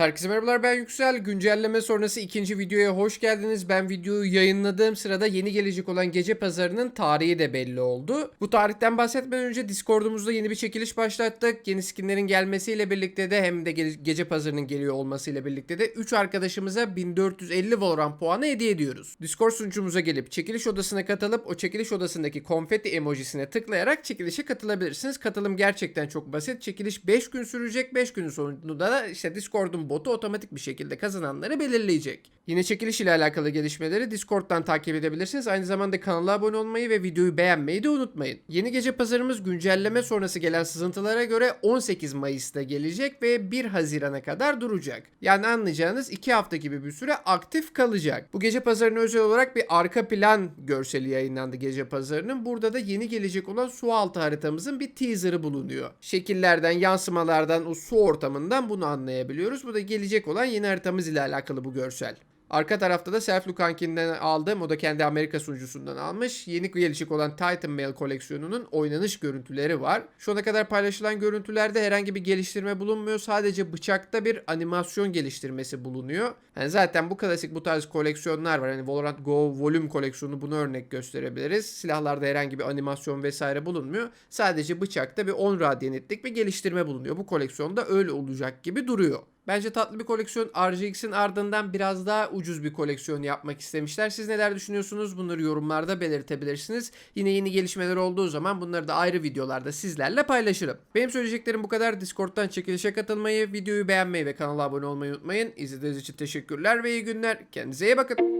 Herkese merhabalar ben Yüksel. Güncelleme sonrası ikinci videoya hoş geldiniz. Ben videoyu yayınladığım sırada yeni gelecek olan gece pazarının tarihi de belli oldu. Bu tarihten bahsetmeden önce Discord'umuzda yeni bir çekiliş başlattık. Yeni skinlerin gelmesiyle birlikte de hem de ge- gece pazarının geliyor olmasıyla birlikte de 3 arkadaşımıza 1450 Valorant puanı hediye ediyoruz. Discord sunucumuza gelip çekiliş odasına katılıp o çekiliş odasındaki konfeti emojisine tıklayarak çekilişe katılabilirsiniz. Katılım gerçekten çok basit. Çekiliş 5 gün sürecek. 5 günün sonunda da işte Discord'un botu otomatik bir şekilde kazananları belirleyecek. Yine çekiliş ile alakalı gelişmeleri Discord'dan takip edebilirsiniz. Aynı zamanda kanala abone olmayı ve videoyu beğenmeyi de unutmayın. Yeni gece pazarımız güncelleme sonrası gelen sızıntılara göre 18 Mayıs'ta gelecek ve 1 Haziran'a kadar duracak. Yani anlayacağınız 2 hafta gibi bir süre aktif kalacak. Bu gece pazarına özel olarak bir arka plan görseli yayınlandı gece pazarının. Burada da yeni gelecek olan su altı haritamızın bir teaserı bulunuyor. Şekillerden, yansımalardan, o su ortamından bunu anlayabiliyoruz. Bu da gelecek olan yeni haritamız ile alakalı bu görsel. Arka tarafta da Self Lukankin'den aldım. O da kendi Amerika sunucusundan almış. Yeni gelecek olan Titan Mail koleksiyonunun oynanış görüntüleri var. Şu ana kadar paylaşılan görüntülerde herhangi bir geliştirme bulunmuyor. Sadece bıçakta bir animasyon geliştirmesi bulunuyor. Yani zaten bu klasik bu tarz koleksiyonlar var. Hani Valorant Go Volume koleksiyonu bunu örnek gösterebiliriz. Silahlarda herhangi bir animasyon vesaire bulunmuyor. Sadece bıçakta bir 10 radyanetlik bir geliştirme bulunuyor. Bu koleksiyonda öyle olacak gibi duruyor. Bence tatlı bir koleksiyon. RGX'in ardından biraz daha ucuz bir koleksiyon yapmak istemişler. Siz neler düşünüyorsunuz? Bunları yorumlarda belirtebilirsiniz. Yine yeni gelişmeler olduğu zaman bunları da ayrı videolarda sizlerle paylaşırım. Benim söyleyeceklerim bu kadar. Discord'dan çekilişe katılmayı, videoyu beğenmeyi ve kanala abone olmayı unutmayın. İzlediğiniz için teşekkürler ve iyi günler. Kendinize iyi bakın.